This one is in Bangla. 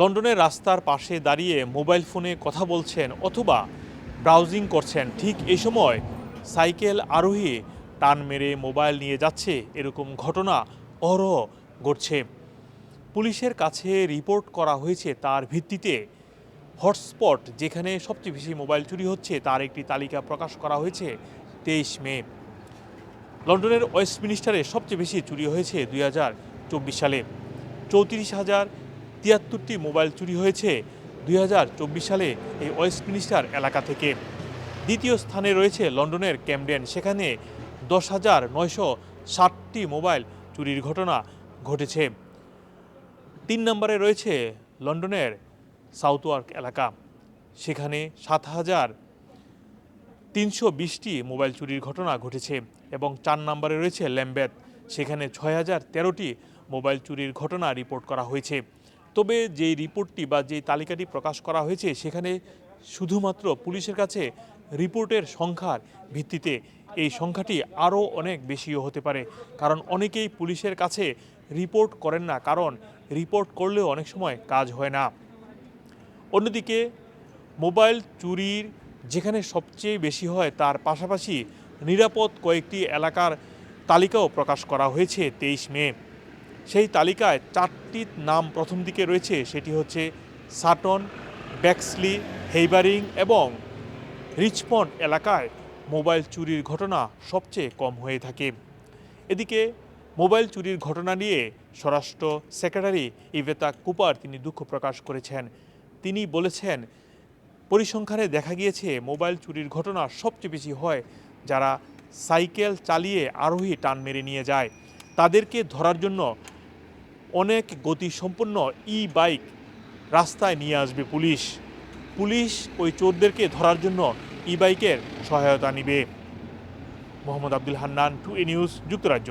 লন্ডনের রাস্তার পাশে দাঁড়িয়ে মোবাইল ফোনে কথা বলছেন অথবা ব্রাউজিং করছেন। ঠিক এই সময় সাইকেল আরোহী টান মেরে মোবাইল নিয়ে যাচ্ছে। এরকম ঘটনা অহরহ ঘটছে। পুলিশের কাছে রিপোর্ট করা হয়েছে তার ভিত্তিতে হটস্পট, যেখানে সবচেয়ে বেশি মোবাইল চুরি হচ্ছে, তার একটি তালিকা প্রকাশ করা হয়েছে তেইশ মে। লন্ডনের ওয়েস্টমিনিস্টারে সবচেয়ে বেশি চুরি হয়েছে দুই হাজার চব্বিশ সালে। চৌত্রিশ হাজার তিয়াত্তরটি মোবাইল চুরি হয়েছে দুই হাজার চব্বিশ সালে এই ওয়েস্টমিনিস্টার এলাকা থেকে। দ্বিতীয় স্থানে রয়েছে লন্ডনের ক্যামডেন, সেখানে দশ হাজার নয়শো ষাটটি মোবাইল চুরির ঘটনা ঘটেছে। তিন নম্বরে রয়েছে লন্ডনের সাউথওয়ার্ক এলাকা, সেখানে সাত হাজার তিনশো বিশটি মোবাইল চুরির ঘটনা ঘটেছে এবং চার নম্বরে রয়েছে ল্যাম্বেথ, সেখানে ছয় হাজার তেরোটি মোবাইল চুরির ঘটনা রিপোর্ট করা হয়েছে। তবে যেই রিপোর্টটি বা যেই তালিকাটি প্রকাশ করা হয়েছে, সেখানে শুধুমাত্র পুলিশের কাছে রিপোর্টের সংখ্যার ভিত্তিতে এই সংখ্যাটি আরও অনেক বেশিও হতে পারে। কারণ অনেকেই পুলিশের কাছে রিপোর্ট করেন না, কারণ রিপোর্ট করলেও অনেক সময় কাজ হয় না। অন্যদিকে, মোবাইল চুরির যেখানে সবচেয়ে বেশি হয়, তার পাশাপাশি নিরাপদ কয়েকটি এলাকার তালিকাও প্রকাশ করা হয়েছে তেইশ মে। সেই তালিকায় চারটি নাম প্রথম দিকে রয়েছে, সেটি হচ্ছে সাটন, ব্যাক্সলি, হেইবারিং এবং রিচমন্ড এলাকায় মোবাইল চুরির ঘটনা সবচেয়ে কম হয়ে থাকে। এদিকে মোবাইল চুরির ঘটনা নিয়ে স্বরাষ্ট্র সেক্রেটারি ইভেতা কুপার তিনি দুঃখ প্রকাশ করেছেন। তিনি বলেছেন, পরিসংখ্যানে দেখা গিয়েছে মোবাইল চুরির ঘটনা সবচেয়ে বেশি হয় যারা সাইকেল চালিয়ে আরোহী টান মেরে নিয়ে যায়। তাদেরকে ধরার জন্য অনেক গতিসম্পন্ন ই বাইক রাস্তায় নিয়ে আসবে পুলিশ। পুলিশ ওই চোরদেরকে ধরার জন্য ই বাইকের সহায়তা নিবে। মোহাম্মদ আব্দুল হান্নান, টু এ নিউজ, যুক্তরাজ্য।